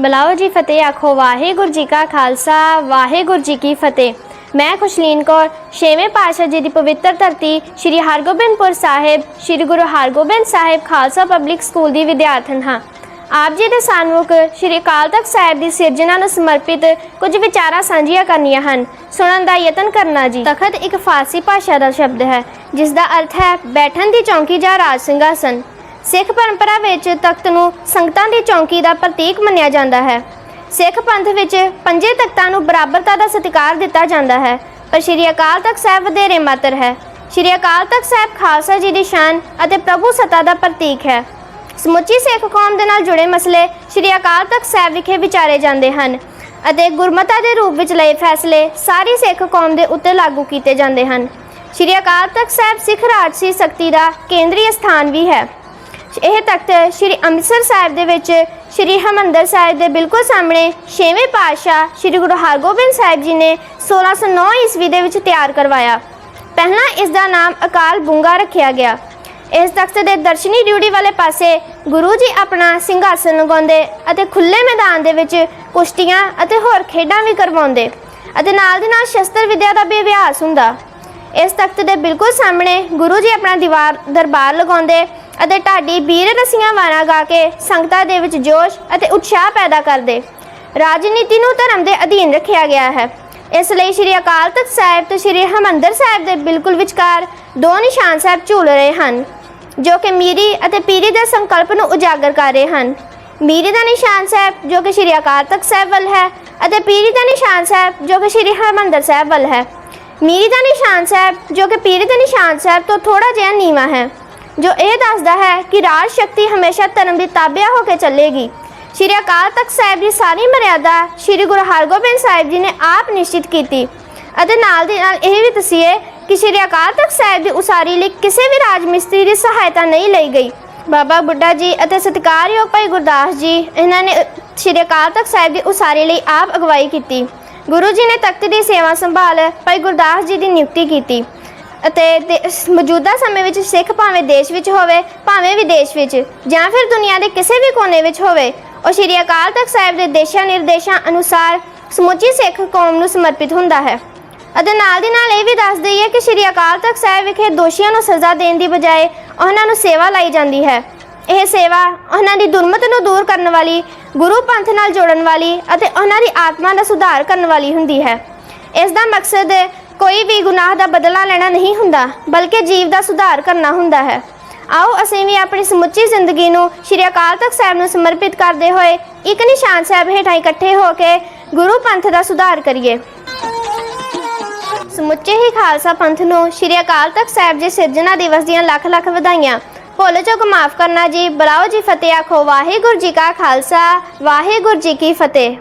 ਬਲਾਓ ਜੀ ਫਤਿਹ, ਆਖੋ ਵਾਹਿਗੁਰੂ ਜੀ ਕਾ ਖਾਲਸਾ, ਵਾਹਿਗੁਰੂ ਜੀ ਕੀ ਫਤਿਹ। ਮੈਂ ਖੁਸ਼ਲੀਨ ਕੌਰ, ਛੇਵੇਂ ਪਾਤਸ਼ਾਹ ਜੀ ਦੀ ਪਵਿੱਤਰ ਧਰਤੀ, ਸ੍ਰੀ ਹਰਗੋਬਿੰਦਪੁਰ ਸਾਹਿਬ, ਸ੍ਰੀ ਗੁਰੂ ਹਰਗੋਬਿੰਦ ਸਾਹਿਬ ਖਾਲਸਾ ਪਬਲਿਕ ਸਕੂਲ ਦੀ ਵਿਦਿਆਰਥਣ ਹਾਂ। ਆਪ ਜੀ ਦੇ ਸਾਨਮੁਖ ਸ੍ਰੀ ਅਕਾਲ ਤਖਤ ਸਾਹਿਬ ਦੀ ਸਿਰਜਣਾ ਨੂੰ ਸਮਰਪਿਤ ਕੁਝ ਵਿਚਾਰਾਂ ਸਾਂਝੀਆਂ ਕਰਨੀਆਂ ਹਨ। ਸੁਣਨ ਦਾ ਯਤਨ ਕਰਨਾ ਜੀ। ਤਖਤ ਇੱਕ ਫਾਰਸੀ ਭਾਸ਼ਾ ਦਾ ਸ਼ਬਦ ਹੈ ਜਿਸ ਦਾ ਅਰਥ ਹੈ, ਬੈਠਣ ਦੀ ਚੌਂਕੀ ਜਾਂ ਰਾਜ ਸਿੰਘਾਸਨ। ਸਿੱਖ ਪਰੰਪਰਾ ਵਿੱਚ ਤਖਤ ਨੂੰ ਸੰਗਤਾਂ ਦੀ ਚੌਂਕੀ ਦਾ ਪ੍ਰਤੀਕ ਮੰਨਿਆ ਜਾਂਦਾ ਹੈ। ਸਿੱਖ ਪੰਥ ਵਿੱਚ ਪੰਜੇ ਤਖਤਾਂ ਨੂੰ ਬਰਾਬਰਤਾ ਦਾ ਸਤਿਕਾਰ ਦਿੱਤਾ ਜਾਂਦਾ ਹੈ। ਪਰ ਸ੍ਰੀ ਅਕਾਲ ਤਖਤ ਸਾਹਿਬ ਵਧੇਰੇ ਮਾਤਰ ਹੈ। ਸ੍ਰੀ ਅਕਾਲ ਤਖਤ ਸਾਹਿਬ ਖਾਲਸਾ ਜੀ ਦੀ ਸ਼ਾਨ ਅਤੇ ਪ੍ਰਭੂ ਸੱਤਾ ਦਾ ਪ੍ਰਤੀਕ ਹੈ। ਸਮੁੱਚੀ ਸਿੱਖ ਕੌਮ ਦੇ ਨਾਲ ਜੁੜੇ ਮਸਲੇ ਸ੍ਰੀ ਅਕਾਲ ਤਖਤ ਸਾਹਿਬ ਵਿਖੇ ਵਿਚਾਰੇ ਜਾਂਦੇ ਹਨ ਅਤੇ ਗੁਰਮਤਾ ਦੇ ਰੂਪ ਵਿੱਚ ਲਏ ਫੈਸਲੇ ਸਾਰੀ ਸਿੱਖ ਕੌਮ ਦੇ ਉੱਤੇ ਲਾਗੂ ਕੀਤੇ ਜਾਂਦੇ ਹਨ। ਸ੍ਰੀ ਅਕਾਲ ਤਖਤ ਸਾਹਿਬ ਸਿੱਖ ਰਾਜਸੀ ਸ਼ਕਤੀ ਦਾ ਕੇਂਦਰੀ ਸਥਾਨ ਵੀ ਹੈ। ਇਹ ਤਖਤ ਸ੍ਰੀ ਅੰਮ੍ਰਿਤਸਰ ਸਾਹਿਬ ਦੇ ਵਿੱਚ ਸ੍ਰੀ ਹਮੰਦਰ ਸਾਹਿਬ ਦੇ ਬਿਲਕੁਲ ਸਾਹਮਣੇ ਛੇਵੇਂ ਪਾਤਸ਼ਾਹ ਸ੍ਰੀ ਗੁਰੂ ਹਰਗੋਬਿੰਦ ਸਾਹਿਬ ਜੀ ਨੇ 1609 ਈਸਵੀ ਦੇ ਵਿੱਚ ਤਿਆਰ ਕਰਵਾਇਆ। ਪਹਿਲਾਂ ਇਸ ਦਾ ਨਾਮ ਅਕਾਲ ਬੁੰਗਾ ਰੱਖਿਆ ਗਿਆ। ਇਸ ਤਖਤ ਦੇ ਦਰਸ਼ਨੀ ਡਿਊਟੀ ਵਾਲੇ ਪਾਸੇ ਗੁਰੂ ਜੀ ਆਪਣਾ ਸਿੰਘਾਸਨ ਲਗਾਉਂਦੇ ਅਤੇ ਖੁੱਲੇ ਮੈਦਾਨ ਦੇ ਵਿੱਚ ਕੁਸ਼ਤੀਆਂ ਅਤੇ ਹੋਰ ਖੇਡਾਂ ਵੀ ਕਰਵਾਉਂਦੇ ਅਤੇ ਨਾਲ ਦੀ ਨਾਲ ਸ਼ਸਤਰ ਵਿਦਿਆ ਦਾ ਵੀ ਅਭਿਆਸ ਹੁੰਦਾ। ਇਸ ਤਖਤ ਦੇ ਬਿਲਕੁਲ ਸਾਹਮਣੇ ਗੁਰੂ ਜੀ ਆਪਣਾ ਦੀਵਾਰ ਦਰਬਾਰ ਲਗਾਉਂਦੇ ਅਤੇ ਢਾਡੀ ਵੀਰ ਰਸੀਆਂ ਵਾਰਾਂ ਗਾ ਕੇ ਸੰਗਤਾਂ ਦੇ ਵਿੱਚ ਜੋਸ਼ ਅਤੇ ਉਤਸ਼ਾਹ ਪੈਦਾ ਕਰਦੇ। ਰਾਜਨੀਤੀ ਨੂੰ ਧਰਮ ਦੇ ਅਧੀਨ ਰੱਖਿਆ ਗਿਆ ਹੈ। ਇਸ ਲਈ ਸ੍ਰੀ ਅਕਾਲ ਤਖਤ ਸਾਹਿਬ ਤੇ ਸ੍ਰੀ ਹਮੰਦਰ ਸਾਹਿਬ ਦੇ ਬਿਲਕੁਲ ਵਿਚਕਾਰ ਦੋ ਨਿਸ਼ਾਨ ਸਾਹਿਬ ਝੂਲ ਰਹੇ ਹਨ, ਜੋ ਕਿ ਮੀਰੀ ਅਤੇ ਪੀਰੀ ਦੇ ਸੰਕਲਪ ਨੂੰ ਉਜਾਗਰ ਕਰ ਰਹੇ ਹਨ। ਮੀਰੀ ਦਾ ਨਿਸ਼ਾਨ ਸਾਹਿਬ ਜੋ ਕਿ ਸ੍ਰੀ ਅਕਾਲ ਤਖਤ ਸਾਹਿਬ ਵੱਲ ਹੈ ਅਤੇ ਪੀਰੀ ਦਾ ਨਿਸ਼ਾਨ ਸਾਹਿਬ ਜੋ ਕਿ ਸ੍ਰੀ ਹਰਮੰਦਰ ਸਾਹਿਬ ਵੱਲ ਹੈ। ਮੀਰੀ ਦਾ ਨਿਸ਼ਾਨ ਸਾਹਿਬ ਜੋ ਕਿ ਪੀਰੀ ਦੇ ਨਿਸ਼ਾਨ ਸਾਹਿਬ ਤੋਂ ਥੋੜਾ ਜਿਹਾ ਨੀਵਾਂ ਹੈ। ਜੋ ਇਹ ਦੱਸਦਾ ਹੈ ਕਿ ਰਾਜ ਸ਼ਕਤੀ ਹਮੇਸ਼ਾ ਧਰਮ ਦੀ ਤਾਬਿਆ ਹੋ ਕੇ ਚੱਲੇਗੀ। ਸ਼੍ਰੀ ਅਕਾਲ ਤਖਤ ਸਾਹਿਬ ਦੀ ਸਾਰੀ ਮਰਿਆਦਾ ਸ਼੍ਰੀ ਗੁਰੂ ਹਰਗੋਬਿੰਦ ਸਾਹਿਬ ਜੀ ਨੇ ਆਪ ਨਿਸ਼ਚਿਤ ਕੀਤੀ। ਅਤੇ ਨਾਲ ਦੀ ਨਾਲ ਇਹ ਵੀ ਦਸੀਏ ਕਿ ਸ਼੍ਰੀ ਅਕਾਲ ਤਖਤ ਸਾਹਿਬ ਦੀ ਉਸਾਰੀ ਲਈ ਕਿਸੇ ਵੀ ਰਾਜ ਮਿਸਤਰੀ ਦੀ ਸਹਾਇਤਾ ਨਹੀਂ ਲਈ ਗਈ। ਬਾਬਾ ਬੁੱਢਾ ਜੀ ਅਤੇ ਸਤਿਕਾਰਯੋਗ ਭਾਈ ਗੁਰਦਾਸ ਜੀ, ਇਹਨਾਂ ਨੇ ਸ਼੍ਰੀ ਅਕਾਲ ਤਖਤ ਸਾਹਿਬ ਦੀ ਉਸਾਰੀ ਲਈ ਆਪ ਅਗਵਾਈ ਕੀਤੀ। ਗੁਰੂ ਜੀ ਨੇ ਤਖਤ ਦੀ ਸੇਵਾ ਸੰਭਾਲ ਭਾਈ ਗੁਰਦਾਸ ਜੀ ਦੀ ਨਿਯੁਕਤੀ ਕੀਤੀ। ਅਤੇ ਦੇ- ਸ- ਮੌਜੂਦਾ ਸਮੇਂ ਵਿੱਚ ਸਿੱਖ ਭਾਵੇਂ ਦੇਸ਼ ਵਿੱਚ ਹੋਵੇ, ਭਾਵੇਂ ਵਿਦੇਸ਼ ਵਿੱਚ, ਜਾਂ ਫਿਰ ਦੁਨੀਆ ਦੇ ਕਿਸੇ ਵੀ ਕੋਨੇ ਵਿੱਚ ਹੋਵੇ, ਉਹ ਸ਼੍ਰੀ ਅਕਾਲ ਤਖਤ ਸਾਹਿਬ ਦੇ ਦੇਸ਼ਾਂ ਨਿਰਦੇਸ਼ਾਂ ਅਨੁਸਾਰ ਸਮੁੱਚੀ ਸਿੱਖ ਕੌਮ ਨੂੰ ਸਮਰਪਿਤ ਹੁੰਦਾ ਹੈ। ਅਤੇ ਨਾਲ ਦੀ ਨਾਲ ਇਹ ਵੀ ਦੱਸ ਦਈਏ ਕਿ ਸ਼੍ਰੀ ਅਕਾਲ ਤਖਤ ਸਾਹਿਬ ਵਿਖੇ ਦੋਸ਼ੀਆਂ ਨੂੰ ਸਜ਼ਾ ਦੇਣ ਦੀ ਬਜਾਏ ਉਹਨਾਂ ਨੂੰ ਸੇਵਾ ਲਾਈ ਜਾਂਦੀ ਹੈ। ਇਹ ਸੇਵਾ ਉਹਨਾਂ ਦੀ ਦੁਰਮਤ ਨੂੰ ਦੂਰ ਕਰਨ ਵਾਲੀ, ਗੁਰੂ ਪੰਥ ਨਾਲ ਜੋੜਨ ਵਾਲੀ ਅਤੇ ਉਹਨਾਂ ਦੀ ਆਤਮਾ ਦਾ ਸੁਧਾਰ ਕਰਨ ਵਾਲੀ ਹੁੰਦੀ ਹੈ। ਇਸ ਦਾ ਮਕਸਦ ਕੋਈ ਵੀ ਗੁਨਾਹ ਦਾ ਬਦਲਾ ਲੈਣਾ ਨਹੀਂ ਹੁੰਦਾ, ਬਲਕਿ ਜੀਵ ਦਾ ਸੁਧਾਰ ਕਰਨਾ ਹੁੰਦਾ ਹੈ। ਆਓ ਅਸੀਂ ਵੀ ਆਪਣੀ ਸਮੁੱਚੀ ਜ਼ਿੰਦਗੀ ਨੂੰ ਸ਼੍ਰੀ ਅਕਾਲ ਤਖਤ ਸਾਹਿਬ ਨੂੰ ਸਮਰਪਿਤ ਕਰਦੇ ਹੋਏ ਇੱਕ ਨਿਸ਼ਾਨ ਸਾਹਿਬ ਹੇਠਾਂ ਇਕੱਠੇ ਹੋ ਕੇ ਗੁਰੂ ਪੰਥ ਦਾ ਸੁਧਾਰ ਕਰੀਏ। ਸਮੁੱਚੇ ਹੀ ਖਾਲਸਾ ਪੰਥ ਨੂੰ ਸ਼੍ਰੀ ਅਕਾਲ ਤਖਤ ਸਾਹਿਬ ਜੀ ਸਿਰਜਣਾ ਦਿਵਸ ਦੀਆਂ ਲੱਖ ਲੱਖ ਵਧਾਈਆਂ। ਭੁੱਲ ਚੁੱਕ ਮਾਫ ਕਰਨਾ ਜੀ, ਬੁਲਾਓ ਜੀ ਫਤਿਹ ਆਖੋ, ਵਾਹਿਗੁਰੂ ਜੀ ਕਾ ਖਾਲਸਾ, ਵਾਹਿਗੁਰੂ ਜੀ ਕੀ ਫਤਿਹ।